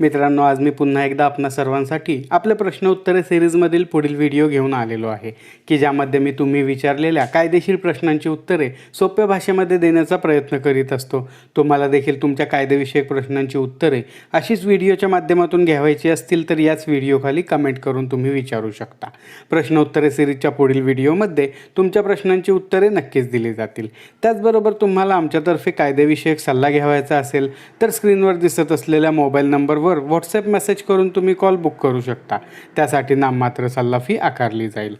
मित्रांनो आज मी पुन्हा एकदा आपणा सर्वांसाठी आपल्या प्रश्न उत्तरे सिरीजमधील पुढील व्हिडिओ घेऊन आलेलो आहे की ज्यामध्ये मी तुम्ही विचारलेल्या कायदेशीर प्रश्नांची उत्तरे सोप्या भाषेमध्ये देण्याचा प्रयत्न करीत असतो. तुम्हाला देखील तुमच्या कायदेविषयक प्रश्नांची उत्तरे अशीच व्हिडिओच्या माध्यमातून घ्यावायची असतील तर याच व्हिडिओखाली कमेंट करून तुम्ही विचारू शकता. प्रश्न उत्तरे सिरीजच्या पुढील व्हिडिओमध्ये तुमच्या प्रश्नांची उत्तरे नक्कीच दिली जातील. त्याचबरोबर तुम्हाला आमच्यातर्फे कायदेविषयक सल्ला घ्यावायचा असेल तर स्क्रीनवर दिसत असलेल्या मोबाईल नंबरवर व्हॉट्सॲप मेसेज करून तुम्ही कॉल बुक करू शकता. त्यासाठी नाममात्र सल्ला फी आकारली जाईल.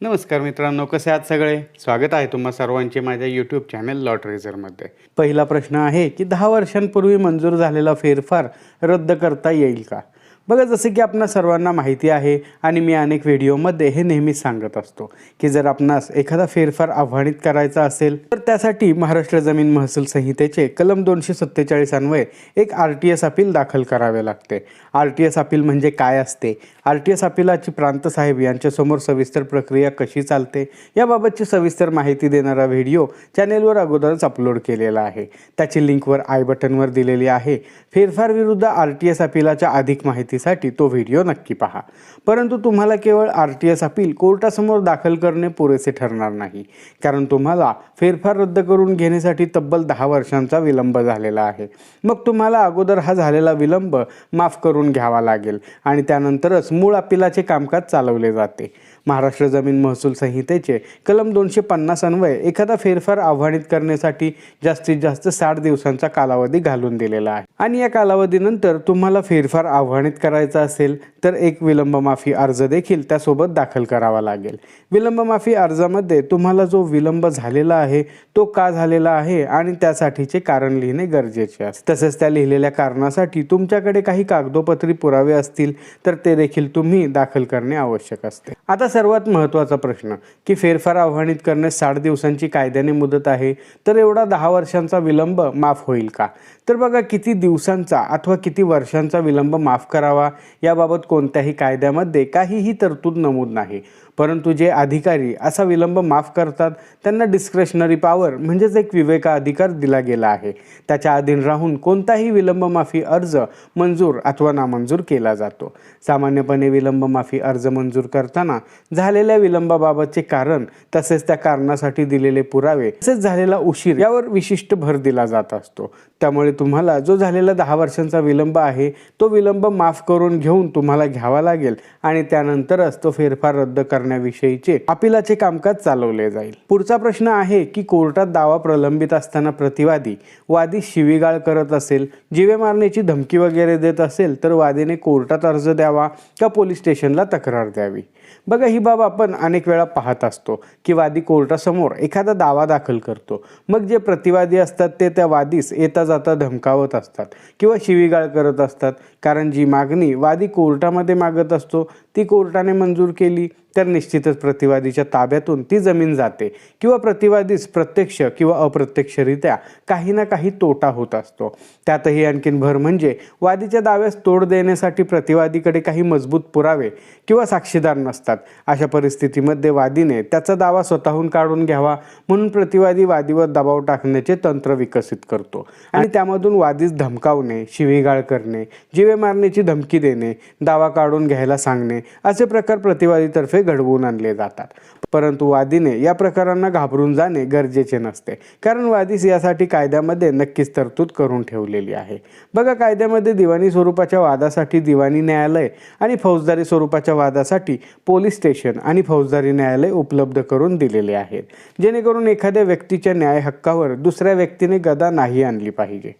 नमस्कार मित्रांनो कसे आहात सगळे? स्वागत आहे तुम्हा सर्वांचे माझ्या यूट्यूब चॅनल लॉट रेझरमध्ये पहिला प्रश्न आहे की दहा वर्षांपूर्वी मंजूर झालेला फेरफार रद्द करता येईल का? बघा जसे की आपणा सर्वांना माहिती आहे आणि मी अनेक व्हिडिओमध्ये हे नेहमीच सांगत असतो की जर आपणास एखादा फेरफार आव्हानित करायचा असेल तर त्यासाठी महाराष्ट्र जमीन महसूल संहितेचे कलम दोनशे सत्तेचाळीस अन्वये एक आर टी एस अपील दाखल करावे लागते. आर टी एस अपील म्हणजे काय असते? आर टी एस अपिलाची प्रांत साहेब यांच्यासमोर सविस्तर प्रक्रिया कशी चालते? याबाबतची सविस्तर माहिती देणारा व्हिडिओ चॅनेलवर अगोदरच अपलोड केलेला आहे. त्याची लिंकवर आय बटनवर दिलेली आहे. फेरफार विरुद्ध आर टी एस अपिलाच्या अधिक माहिती माहितीसाठी तो व्हिडिओ नक्की पहा. परंतु तुम्हाला केवळ आर टी एस अपील कोर्टासमोर दाखल करणे पुरेसे ठरणार नाही. कारण तुम्हाला फेरफार रद्द करून घेण्यासाठी तब्बल दहा वर्षांचा विलंब झालेला आहे. मग तुम्हाला अगोदर हा झालेला विलंब माफ करून घ्यावा लागेल आणि त्यानंतरच मूळ अपिलाचे कामकाज चालवले जाते. महाराष्ट्र जमीन महसूल संहितेचे कलम दोनशे पन्नास अन्वये एखादा फेरफार आव्हानित करण्यासाठी जास्तीत जास्त साठ दिवसांचा कालावधी घालून दिलेला आहे. आणि या कालावधीनंतर तुम्हाला फेरफार आव्हानित करायचा असेल तर एक विलंब माफी अर्ज देखील त्यासोबत दाखल करावा लागेल. विलंब माफी अर्जामध्ये तुम्हाला जो विलंब झालेला आहे तो का झालेला आहे आणि त्यासाठीचे कारण लिहिणे गरजेचे असते. तसेच त्या लिहिलेल्या कारणासाठी तुमच्याकडे काही कागदोपत्री पुरावे असतील तर ते देखील तुम्ही दाखल करणे आवश्यक असते. आता सर्वात महत्त्वाचा प्रश्न की फेरफार आव्हानित करण्यास साठ दिवसांची कायद्याने मुदत आहे तर एवढा दहा वर्षांचा विलंब माफ होईल का? तर बघा किती दिवसांचा अथवा किती वर्षांचा विलंब माफ करावा? याबाबत कोणत्याही कायद्यामध्ये काहीही तरतूद नमूद नाही. परंतु जे अधिकारी असा विलंब माफ करतात त्यांना डिस्क्रेशनरी पॉवर म्हणजेच एक विवेकाधिकार दिला गेला आहे. त्याच्या अधीन राहून कोणताही विलंब माफी अर्ज मंजूर अथवा नामंजूर केला जातो. सामान्यपणे विलंब माफी अर्ज मंजूर करताना झालेल्या विलंबाबाबतचे कारण तसेच त्या कारणासाठी दिलेले पुरावे तसेच झालेला उशीर यावर विशिष्ट भर दिला जात असतो. त्यामुळे तुम्हाला जो झालेला दहा वर्षांचा विलंब आहे तो विलंब माफ करून घेऊन तुम्हाला घ्यावा लागेल आणि त्यानंतरच तो फेरफार रद्द कर करण्याविषयीचे अपिलाचे कामकाज चालवले जाईल. पुढचा प्रश्न आहे की कोर्टात दावा प्रलंबित असताना प्रतिवादी वादी शिवीगाळ करत असेल जिवे मारण्याची धमकी वगैरे देत असेल तर वादीने कोर्टात अर्ज द्यावा का पोलीस स्टेशनला तक्रार द्यावी? बघा ही बाब आपण अनेक वेळा पाहत असतो की वादी कोर्टासमोर एखादा दावा दाखल करतो. मग जे प्रतिवादी असतात ते त्या वादीस येता जाता धमकावत असतात किंवा शिवीगाळ करत असतात. कारण जी मागणी वादी कोर्टामध्ये मागत असतो ती कोर्टाने मंजूर केली तर निश्चितच प्रतिवादीच्या ताब्यातून ती जमीन जाते. किंवा प्रतिवादीस प्रत्यक्ष किंवा अप्रत्यक्षरित्या काही ना काही तोटा होत असतो. त्यातही आणखीन भर म्हणजे वादीच्या दाव्यास तोड देण्यासाठी प्रतिवादीकडे काही मजबूत पुरावे किंवा साक्षीदार नसतात. अशा परिस्थितीमध्ये वादीने त्याचा दावा स्वतःहून काढून घ्यावा म्हणून प्रतिवादी वादीवर दबाव टाकण्याचे तंत्र विकसित करतो. आणि त्यामधून वादीस धमकावणे शिवीगाळ करणे जिवे मारण्याची धमकी देणे दावा काढून घ्यायला सांगणे असे प्रकार प्रतिवादीतर्फे घडवून आणले जातात. परंतु वादीने या प्रकारांना घाबरून जाणे गरजेचे नसते. कारण वादीस यासाठी कायद्यामध्ये नक्कीच तरतूद करून ठेवलेली आहे. बघा कायद्यामध्ये दिवाणी स्वरूपाच्या वादासाठी दिवाणी न्यायालय आणि फौजदारी स्वरूपाच्या वादासाठी पोलीस स्टेशन आणि फौजदारी न्यायालय उपलब्ध करून दिलेले आहेत. जेणेकरून एखाद्या व्यक्तीच्या न्याय हक्कावर दुसऱ्या व्यक्तीने गदा नाही आणली पाहिजे.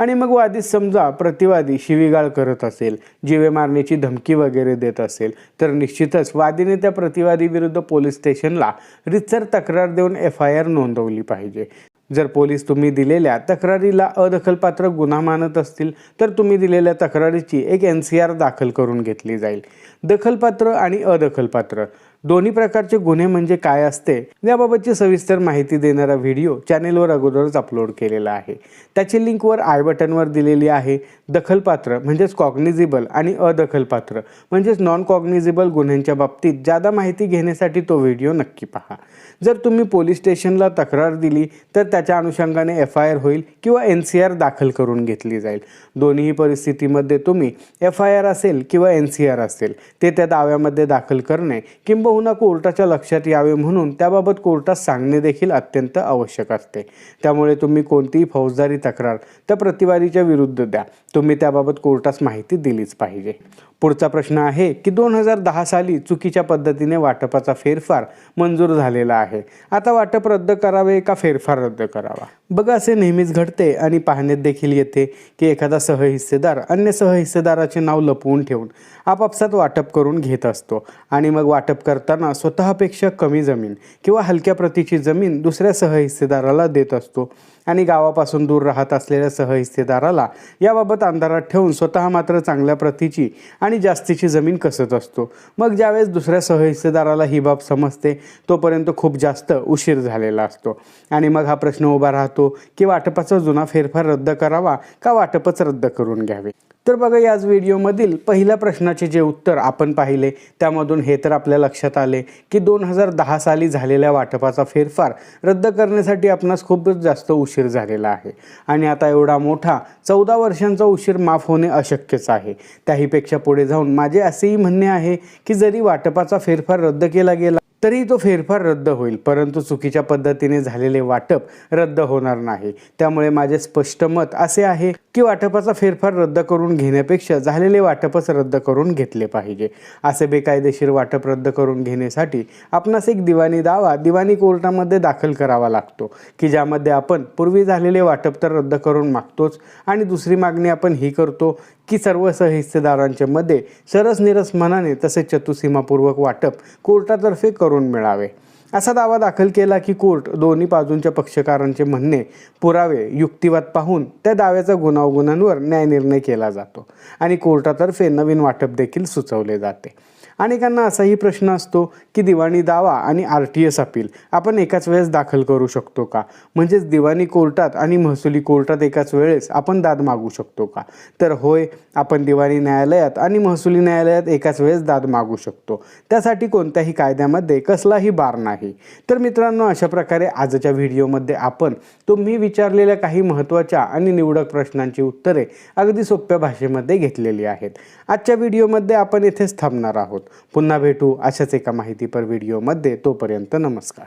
आणि मग वादी समजा प्रतिवादी शिवीगाळ करत असेल जीवे मारण्याची धमकी वगैरे देत असेल तर निश्चितच वादीने त्या प्रतिवादी विरुद्ध पोलीस स्टेशनला रितसर तक्रार देऊन एफ आय आर नोंदवली पाहिजे. जर पोलीस तुम्ही दिलेल्या तक्रारीला अदखलपात्र गुन्हा मानत असतील तर तुम्ही दिलेल्या तक्रारीची एक एन सी आर दाखल करून घेतली जाईल. दखलपात्र आणि अदखलपात्र. दोन्ही प्रकारचे गुन्हे म्हणजे काय असते याबाबतची सविस्तर माहिती देणारा व्हिडिओ चॅनेलवर अगोदरच अपलोड केलेला आहे. त्याची लिंकवर आय बटनवर दिलेली आहे दखलपात्र म्हणजेच कॉग्निझिबल आणि अदखलपात्र म्हणजेच नॉन कॉग्निझिबल गुन्ह्यांच्या बाबतीत जादा माहिती घेण्यासाठी तो व्हिडिओ नक्की पहा. जर तुम्ही पोलीस स्टेशनला तक्रार दिली तर त्याच्या अनुषंगाने एफ आय आर होईल किंवा एन सी आर दाखल करून घेतली जाईल. दोन्ही परिस्थितीमध्ये तुम्ही एफ आय आर असेल किंवा एन सी आर असेल ते त्या दाव्यामध्ये दाखल करणे किंबहुना कोर्टाच्या लक्षात यावे म्हणून. त्याबाबत कोर्टात सांगणे देखील अत्यंत आवश्यक असते. त्यामुळे तुम्ही कोणतीही फौजदारी तक्रार त्या प्रतिवादीच्या विरुद्ध द्या. तुम्ही त्याबाबत कोर्टास माहिती दिलीच पाहिजे. पुढचा प्रश्न आहे की दोन हजार दहा साली चुकीच्या पद्धतीने वाटपाचा फेरफार मंजूर झालेला आहे. आता वाटप रद्द करावे का फेरफार रद्द करावा? बघा असे नेहमीच घडते आणि पाहण्यात देखील येते की एखादा सहहिस्सेदार अन्य सहहिस्सेदाराचे नाव लपवून ठेवून आपापसात वाटप करून घेत असतो आणि मग वाटप करताना स्वतःपेक्षा कमी जमीन किंवा हलक्या प्रतीची जमीन दुसऱ्या सहहिस्सेदाराला देत असतो. आणि गावापासून दूर राहत असलेल्या सहहिस्तेदाराला याबाबत अंधारात ठेवून स्वतः मात्र चांगल्या प्रतीची आणि जास्तीची जमीन कसत असतो. मग ज्यावेळेस दुसऱ्या सहहिस्सेदाराला ही बाब समजते तोपर्यंत खूप जास्त उशीर झालेला असतो. आणि मग हा प्रश्न उभा राहतो की वाटपाचा जुना फेरफार रद्द करावा का वाटपच रद्द करून घ्यावे? तर बघा याच व्हिडिओमधील पहिल्या प्रश्नाचे जे उत्तर आपण पाहिले त्यामधून हे तर आपल्या लक्षात आले की दोन हजार दहा साली झालेल्या वाटपाचा फेरफार रद्द करण्यासाठी आपणास खूपच जास्त उशीर उशीर झालेला आहे. आणि आता एवढा मोठा चौदा वर्षांचा उशीर माफ होणे अशक्यच आहे. त्याहीपेक्षा पुढे जाऊन माझे असेही म्हणणे आहे की जरी वाटपाचा फेरफार रद्द केला गेला तरी तो फेरफार रद्द होईल परंतु चुकीच्या पद्धतीने झालेले वाटप रद्द होणार नाही. त्यामुळे माझे स्पष्ट मत असे आहे की वाटपाचा फेरफार रद्द करून घेण्यापेक्षा झालेले वाटपच रद्द करून घेतले पाहिजे. असे बेकायदेशीर वाटप रद्द करून घेण्यासाठी आपणास एक दिवाणी दावा दिवाणी कोर्टामध्ये दाखल करावा लागतो की ज्यामध्ये आपण पूर्वी झालेले वाटप तर रद्द करून मागतोच आणि दुसरी मागणी आपण ही करतो की सर्व सहहिस्सेदारांच्या मध्ये सरस निरस मनाने तसेच चतुसीमापूर्वक वाटप कोर्टातर्फे करून मिळावे. असा दावा दाखल केला की कोर्ट दोन्ही बाजूंच्या पक्षकारांचे म्हणणे पुरावे युक्तिवाद पाहून त्या दाव्याचा गुणावगुणांवर न्यायनिर्णय केला जातो आणि कोर्टातर्फे नवीन वाटप देखील सुचवले जाते. अनेकांना असाही प्रश्न असतो की दिवाणी दावा आणि आर टी एस अपील आपण एकाच वेळेस दाखल करू शकतो का? म्हणजेच दिवाणी कोर्टात आणि महसुली कोर्टात एकाच वेळेस आपण दाद मागू शकतो का? तर होय आपण दिवाणी न्यायालयात आणि महसुली न्यायालयात एकाच वेळेस दाद मागू शकतो. त्यासाठी कोणत्याही कायद्यामध्ये कसलाही बार नाही. तर मित्रांनो अशा प्रकारे आजच्या व्हिडिओमध्ये आपण तुम्ही विचारलेल्या काही महत्त्वाच्या आणि निवडक प्रश्नांची उत्तरे अगदी सोप्या भाषेमध्ये घेतलेली आहेत. आजच्या व्हिडिओमध्ये आपण येथेच थांबणार आहोत. पुन्हा भेटू अशाच एका माहितीपर व्हिडिओमध्ये तोपर्यंत नमस्कार.